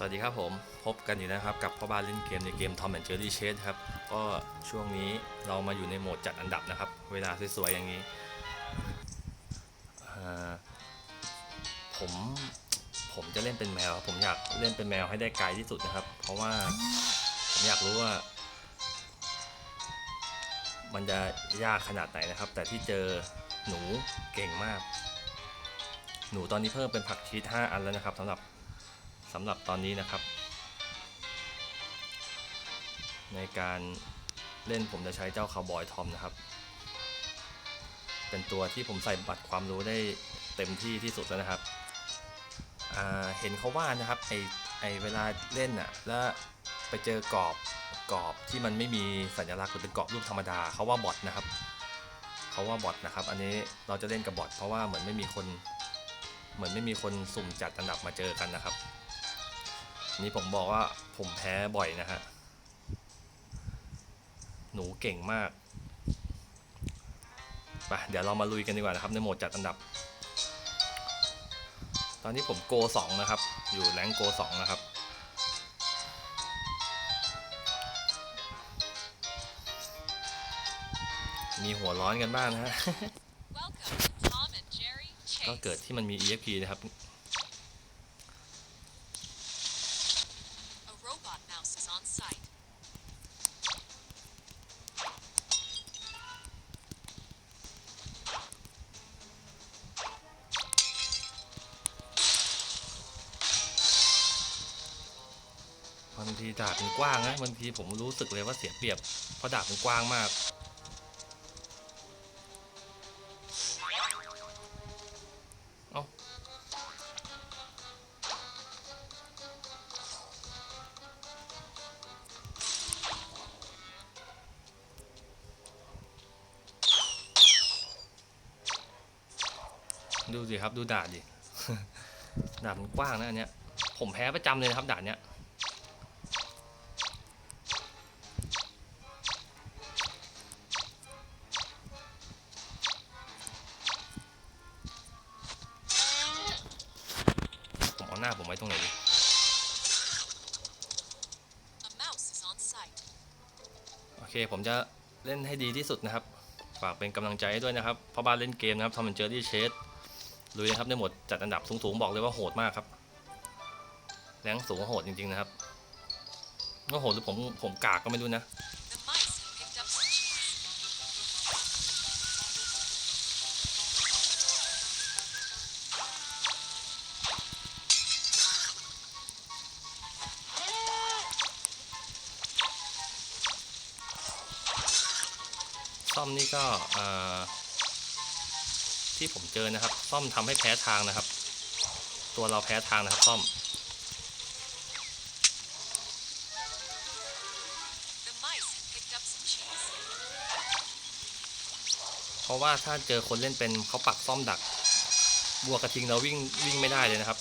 สวัสดีครับผมพบกันอยู่นะครับกับพ่อบ้านเล่นเกมในเกม Tom and Jerry Chase ครับก็ช่วงนี้เรามาอยู่ในโหมดจัดอันดับนะครับ เวลาสวยๆอย่างนี้ ผมผมจะเล่นเป็นแมว ผมอยากเล่นเป็นแมวให้ได้ไกลที่สุดนะครับ เพราะว่าผมอยากรู้ว่า มันจะยากขนาดไหนนะครับ แต่ที่เจอหนูเก่งมาก หนูตอนนี้เพิ่มเป็นผักชีส5อันแล้วนะครับสำหรับ สำหรับตอนนี้นะครับ ในการเล่นผมจะใช้เจ้าคาวบอยทอมนะครับ เป็นตัวที่ผมใส่บัตรความรู้ได้เต็มที่ที่สุดแล้วนะครับเห็นเขาว่านะครับไอไอเวลาเล่นอะแล้วไปเจอกรอบกรอบที่มันไม่มีสัญลักษณ์หรือเป็นกรอบรูปธรรมดาเขาว่าบอทนะครับเขาว่าบอทนะครับ อันนี้เราจะเล่นกับบอทเพราะว่าเหมือนไม่มีคน เหมือนไม่มีคนสุ่มจัดอันดับมาเจอกันนะครับ นี่ผมบอกว่าผมแพ้บ่อยนะฮะ หนูเก่งมากไปเดี๋ยวเรามาลุยกันดีกว่านะครับ ในโหมดจัดอันดับ ตอนนี้ผมโกสองนะครับ อยู่แรงโกสองนะครับ มีหัวร้อนกันบ้างนะฮะ Welcome to Tom and Jerry ก็ Chase. เกิดที่มันมี EXP นะครับ กว้างนะบางทีผมรู้สึกเลยว่าเสียเปรียบเพราะดาบมันกว้างมากเอาดูสิครับดูดาบดิดาบมันกว้างนะอันเนี้ยผมแพ้ประจำเลยครับด่านเนี้ย ผมไว้ตรงไหนดีโอเคผมจะเล่นให้ดีที่สุดนะครับ ฝากเป็นกำลังใจให้ด้วยนะครับเพราะบ้านเล่นเกมนะครับทอมแอนเจอรี่เชสลุยนะครับในหมดจัดอันดับสูงๆบอกเลยว่าโหดมากครับแรงสูงโหดจริงๆนะครับว่าโหดหรือผมผมกากก็ไม่รู้นะ ก็เอ่อที่ผมเจอนะครับซ่อมทำให้แพ้ทางนะครับ ตัวเราแพ้ทางนะครับซ่อม The mice have picked up some cheese. เพราะว่าถ้าเจอคนเล่นเป็นเขาปักซ่อมดักบัวกระทิงเราวิ่งวิ่งไม่ได้เลยนะครับ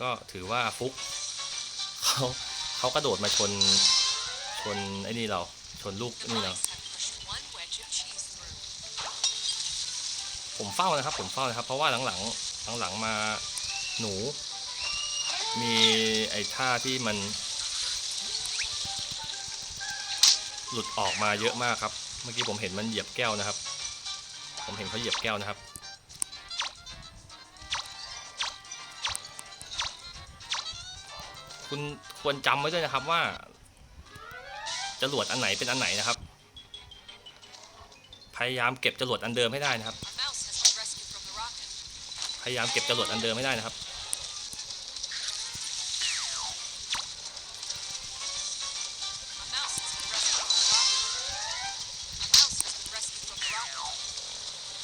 ก็ถือว่าฟุกเขาเขากระโดดมาชนชนไอ้นี่เราชนลูกนี่เราผมเฝ้านะครับ ผมเฝ้านะครับ เพราะว่าหลังๆหลังๆมาหนู มีไอ้ท่าที่มัน หลุดออกมาเยอะมากครับ เมื่อกี้ผมเห็นมันเหยียบแก้วนะครับ ผมเห็นเขาเหยียบแก้วนะครับ คุณควรจำไว้ด้วยนะครับว่าจรวดอันไหนเป็นอันไหนนะครับ พยายามเก็บจรวดอันเดิมให้ได้นะครับ พยายามเก็บจรวดอันเดิมให้ได้นะครับ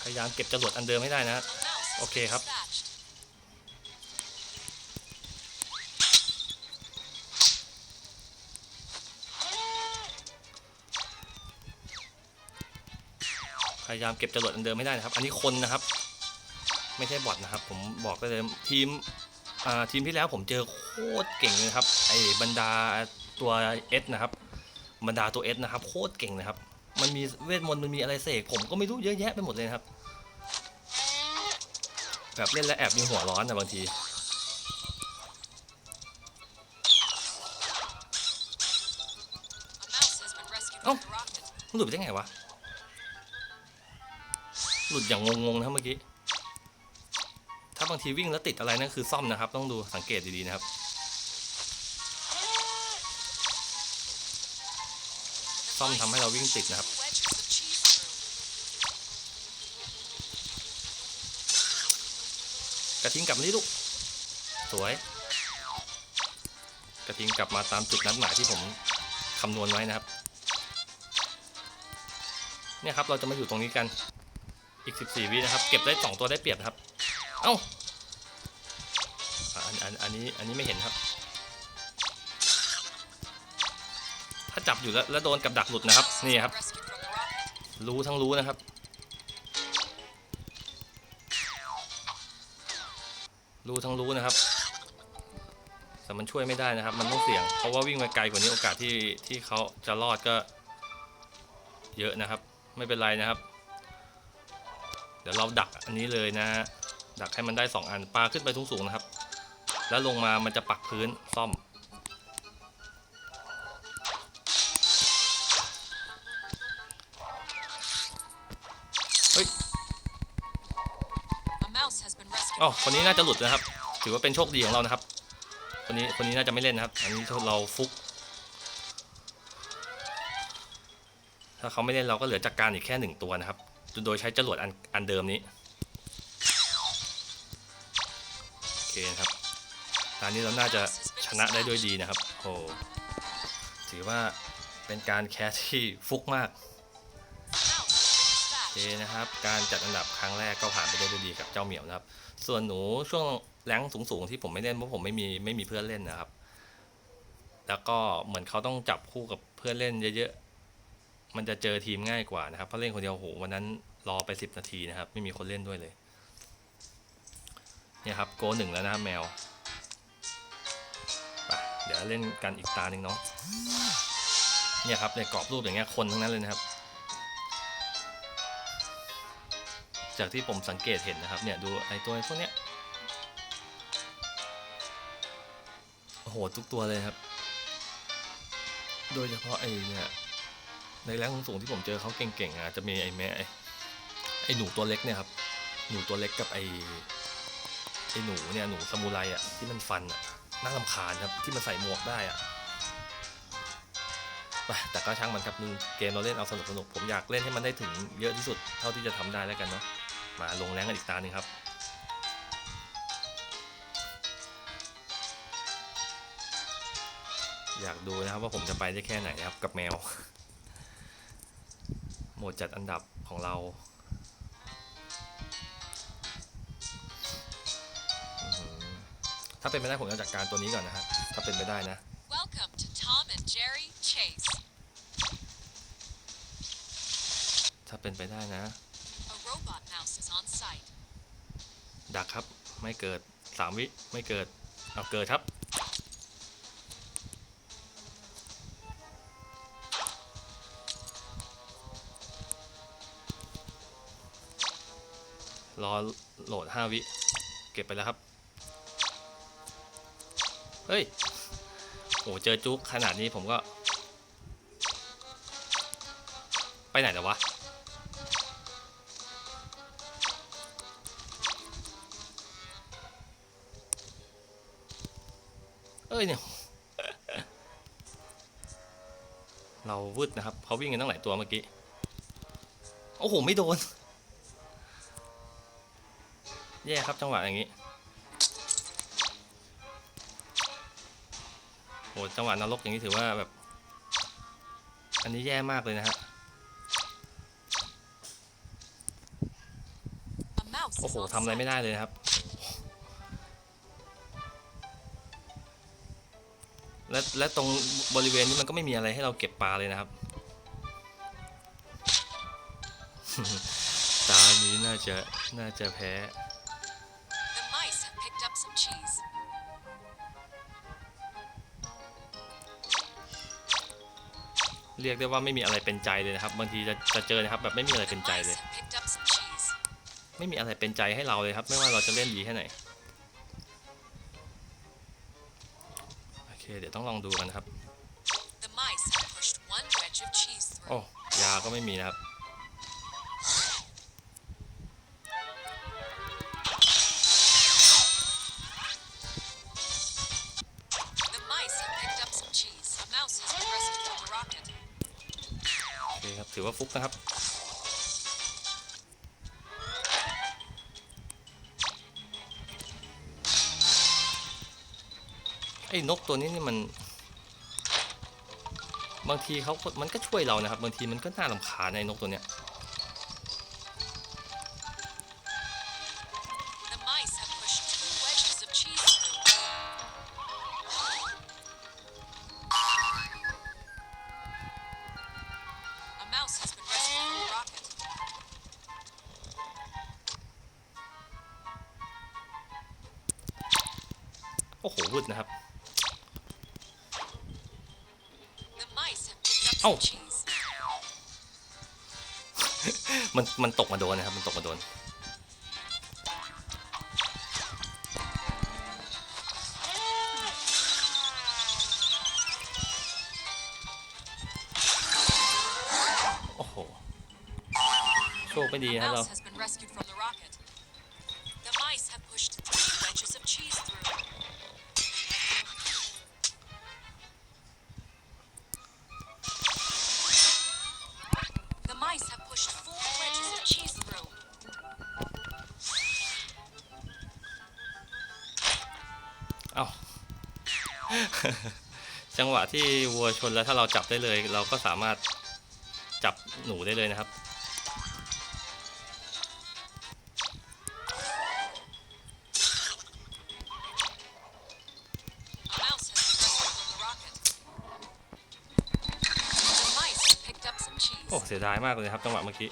พยายามเก็บจรวดอันเดิมให้ได้นะ A mouse has Okay, been ครับ ยายามเก็บจรวดอันเดิมให้ได้นะครับ อันนี้คนนะครับ ไม่ใช่บอทนะครับ ผมบอกได้เลยทีมทีมที่แล้วผมเจอโคตรเก่งเลยครับไอ้บรรดาตัวเอสนะครับบรรดาตัวเอสนะครับโคตรเก่งนะครับ มันมีเวทมนต์มันมีอะไรเสกผมก็ไม่รู้เยอะแยะไปหมดเลยครับ แบบเล่นแล้วแอบมีหัวร้อนนะบางที A mouse has been rescued Oh. from the rocket. มันหลุดไปได้ไงวะ หลุดอย่างงงๆนะเมื่อกี้ ถ้าบางทีวิ่งแล้วติดอะไรนั่นคือซ่อมนะครับ ต้องดูสังเกตดีๆนะครับ ซ่อมทำให้เราวิ่งติดนะครับกระทิงกลับมานี่ลูก สวย กระทิงกลับมาตามจุดนัดหมายที่ผมคำนวณไว้นะครับ เนี่ยครับเราจะมาอยู่ตรงนี้กัน อีก 14 วินะครับ เก็บได้ 2 ตัวได้เปรียบนะครับ เอ้าอ,อันอันอันนี้อันนี้ไม่เห็นครับ ถ้าจับอยู่แล้วแล้วโดนกับดักหลุดนะครับ นี่ครับ รู้ทั้งรู้นะครับ รู้ทั้งรู้นะครับแต่มันช่วยไม่ได้นะครับ มันต้องเสี่ยง เพราะว่าวิ่งมาไกลกว่านี้โอกาสที่ที่เขาจะรอดก็ เยอะนะครับ ไม่เป็นไรนะครับ เดี๋ยวเราดักอันนี้เลยนะฮะดักให้มันได้สองอันปลาขึ้นไปสูงๆนะครับ แล้วลงมามันจะปักพื้นซ่อม A mouse has been rescued อ๋อ from คนนี้น่าจะหลุดนะครับ ถือว่าเป็นโชคดีของเรานะครับ คนนี้คนนี้น่าจะไม่เล่นนะครับ อันนี้เราฟุก ถ้าเขาไม่เล่นเราก็เหลือจากการอีกแค่หนึ่งตัวนะครับ โดยใช้จรวดอันอันเดิมนี้ โอเคนะครับตอนนี้เราน่าจะชนะได้ด้วยดีนะครับโอ้ถือว่าเป็นการแคสที่ฟุกมากโอเคนะครับ การจัดอันดับครั้งแรกก็ผ่านไปได้ด้วยดีกับเจ้าเหมียวนะครับ ส่วนหนูช่วงแรงสูงๆที่ผมไม่เล่นเพราะผมไม่มีไม่มีเพื่อนเล่นนะครับ แล้วก็เหมือนเขาต้องจับคู่กับเพื่อนเล่นเยอะๆ มันจะเจอทีมง่ายกว่านะครับเพราะเล่นคนเดียวโหวันนั้นรอไปสิบนาทีนะครับ ไม่มีคนเล่นด้วยเลยเนี่ยครับโกหนึ่งแล้วนะครับแมวไปเดี๋ยวเล่นกันอีกตาหนึ่งเนาะเนี่ยครับในกรอบรูปอย่างเงี้ยคนทั้งนั้นเลยนะครับ จากที่ผมสังเกตเห็นนะครับเนี่ยดูไอ้ตัวพวกเนี้ยโอ้โหทุกตัวเลยครับ โดยเฉพาะไอ้เนี่ย ในแรงสูงที่ผมเจอเขาเก่งๆอะจะมีไอ้แม่ไอ้หนูตัวเล็กเนี่ยครับ หนูตัวเล็กกับไอ้ไอ้หนูเนี่ยหนูซามูไรอะที่มันฟันอะน่ารำคาญครับที่มันใส่หมวกได้อะแต่ก็ช่างมันครับนึงเกมเราเล่นเอาสนุกสนุกผมอยากเล่นให้มันได้ถึงเยอะที่สุดเท่าที่จะทำได้แล้วกันเนาะมาลงแรงกันอีกตาหนึ่งครับอยากดูนะครับว่าผมจะไปได้แค่ไหนนะครับกับแมว มดจัดอันดับของเราอื้อหือถ้าเป็นไปได้ผมจะจัดการตัวนี้ก่อนนะฮะ ถ้าเป็นไปได้นะ Welcome to Tom and Jerry Chase. ถ้าเป็นไปได้นะ A robot mouse is on site. ดักครับ ไม่เกิดสามวิ ไม่เกิด เอาเกิดครับ รอโหลดห้าวิ เก็บไปแล้วครับ เฮ้ย โอ้เจอจุกขนาดนี้ผมก็ ไปไหนแล้ววะ เอ้ยเนี่ย เราวืดนะครับ เขาวิ่งกันตั้งหลายตัวเมื่อกี้ โอ้โห ไม่โดน แย่ครับจังหวะอย่างนี้โอ้จังหวะนรกอย่างนี้ถือว่าแบบ อันนี้แย่มากเลยนะฮะ A mouse โอ้ is โห on ทำอะไร site. ไม่ได้เลยนะครับ และและตรงบริเวณนี้มันก็ไม่มีอะไรให้เราเก็บปลาเลยนะครับ ตานี้น่าจะน่าจะแพ้ เรียกได้ว่าไม่มีอะไรเป็นใจเลยนะครับ บางทีจะจะเจอนะครับแบบไม่มีอะไร The เป็นใจเล mice ย have picked up some cheese. ไม่มีอะไรเป็นใจให้เราเลยครับ ไม่ว่าเราจะเล่นดีแค่ไหนโอเคเดี๋ยวต้องลองดูกันนะครับ The mice have pushed one wedge of cheese โอ้ through. ยาก็ไม่มีนะครับ อเคครับถือว่าฟุกนะครับ ไอ้นกตัวนี้นี่มัน บางทีเขามันก็ช่วยเรานะครับ บางทีมันก็น่าลำคาญไอ้นกตัวเนี้ย have picked up Oh. some cheese. มันมันตกมาโดนนะครับ มันตกมาโดน โอ้โห โชคไม่ดี A นะครับเรา จังหวะที่วัวชนแล้วถ้าเราจับได้เลย เราก็สามารถจับหนูได้เลยนะครับ A mouse has been rescued from the rocket. The mice have picked up some cheese. โอ้เสียดายมากเลยครับ จังหวะเมื่อกี้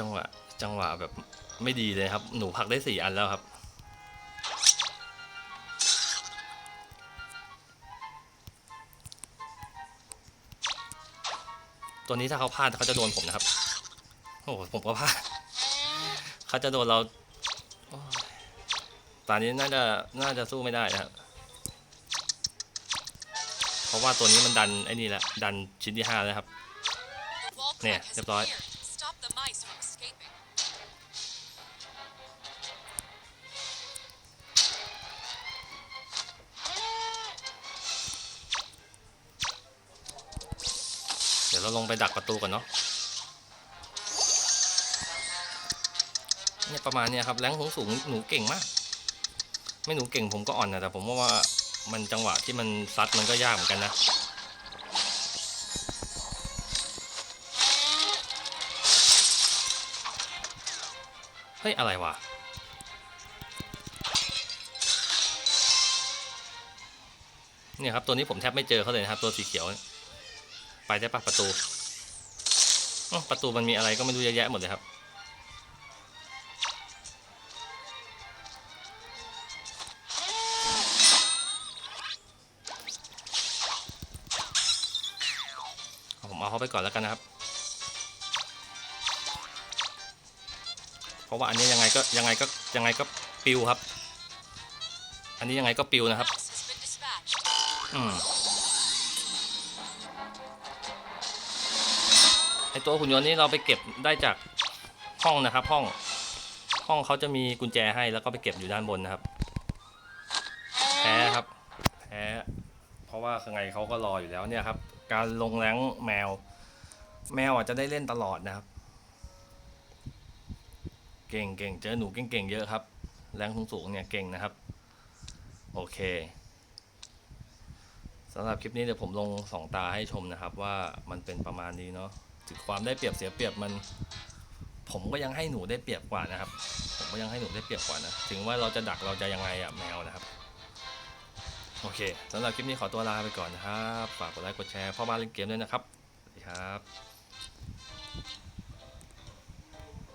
จังหวะจังหวะแบบไม่ดีเลยครับ หนูพักได้สี่อันแล้วครับ ตัวนี้ถ้าเขาพลาดเขาจะโดนผมนะครับ โอ้โหผมก็พลาดเขาจะโดนเราตอนนี้น่าจะน่าจะสู้ไม่ได้นะครับเพราะว่าตัวนี้มันดันไอ้นี่แหละดันชิ้นที่ห้าแล้วครับ The wall Nè, crack has đẹp rồi. appeared. Stop ยวเราลงไปดักประตูก่อนเนาะเนี่ยประมาณเนี้ยครับแรงสูงสูงหนูเก่งมาก ไม่หนูเก่งผมก็อ่อนนะแต่ผมว่าว่ามันจังหวะที่มันซัดมันก็ยากเหมือนกันนะเฮ้ย อะไรวะ เนี่ยครับ ตัวนี้ผมแทบไม่เจอเขาเลยนะครับ ตัวสีเขียวเนี่ย ไปได้ปะประตูประตูมันมีอะไรก็ไม่รู้เยอะแยะหมดเลยครับ ผมเอาเขาไปก่อนแล้วกันนะครับ เพราะว่าอันนี้ยังไงก็ยังไงก็ยังไงก็ปิวครับ อันนี้ยังไงก็ปิวนะครับ อืม ไอตัวหุ่นยนต์นี้เราไปเก็บได้จากห้องนะครับ ห้องห้องเขาจะมีกุญแจให้แล้วก็ไปเก็บอยู่ด้านบนนะครับ แพ้ครับ แพ้เพราะว่าข้างในเขาก็รออยู่แล้วเนี่ยครับ การลงแรงแมว แมวอาจจะได้เล่นตลอดนะครับ เก่งเก่งเจอหนูเก่งเก่งๆเยอะครับ แรงสูงๆเนี่ยเก่งนะครับ โอเคสำหรับคลิปนี้เดี๋ยวผมลงสองตาให้ชมนะครับว่ามันเป็นประมาณนี้เนาะ ถึงความได้เปรียบเสียเปรียบมัน ผมก็ยังให้หนูได้เปรียบกว่านะครับ ผมก็ยังให้หนูได้เปรียบกว่านะ ถึงว่าเราจะดักเราจะยังไงอะแมวนะครับ โอเคสำหรับคลิปนี้ขอตัวลาไปก่อนนะครับ ฝากกดไลค์กดแชร์พ่อบ้านเล่นเกมด้วยนะครับสวัสดีครับ